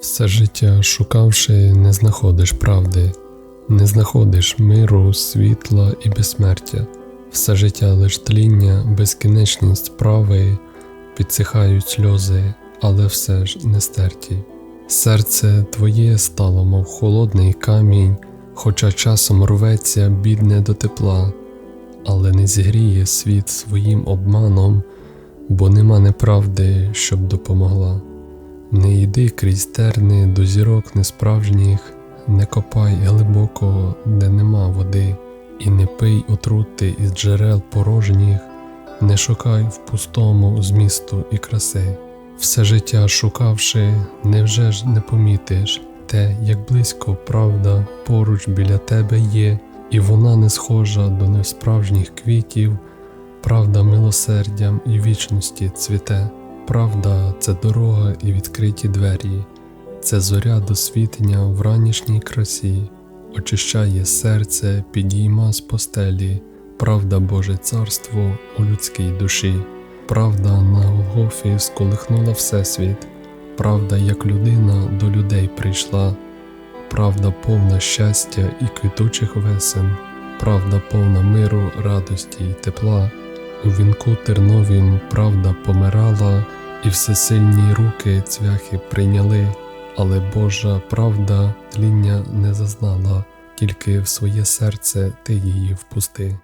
Все життя шукавши, не знаходиш правди, не знаходиш миру, світла і безсмертя. Все життя лиш тління, безкінечність справи, підсихають сльози, але все ж не стерті. Серце твоє стало, мов холодний камінь, хоча часом рветься бідне до тепла, але не зігріє світ своїм обманом, бо нема неправди, щоб допомогла. Не йди крізь терни до зірок несправжніх, не копай глибоко, де нема води, і не пий отрути із джерел порожніх, не шукай в пустому змісту і краси. Все життя шукавши, невже ж не помітиш те, як близько правда поруч біля тебе є, і вона не схожа до несправжніх квітів, правда милосердям і вічності цвіте. Правда це дорога і відкриті двері, це зоря до світення в ранішній красі, очищає серце, підійма з постелі, правда Боже царство у людській душі, правда на Голгофі сколихнула Всесвіт, правда, як людина до людей прийшла, правда повна щастя і квітучих весен, правда повна миру, радості й тепла. У вінку терновім правда помирала, і всесильні руки цвяхи прийняли, але Божа правда тління не зазнала, тільки в своє серце ти її впусти.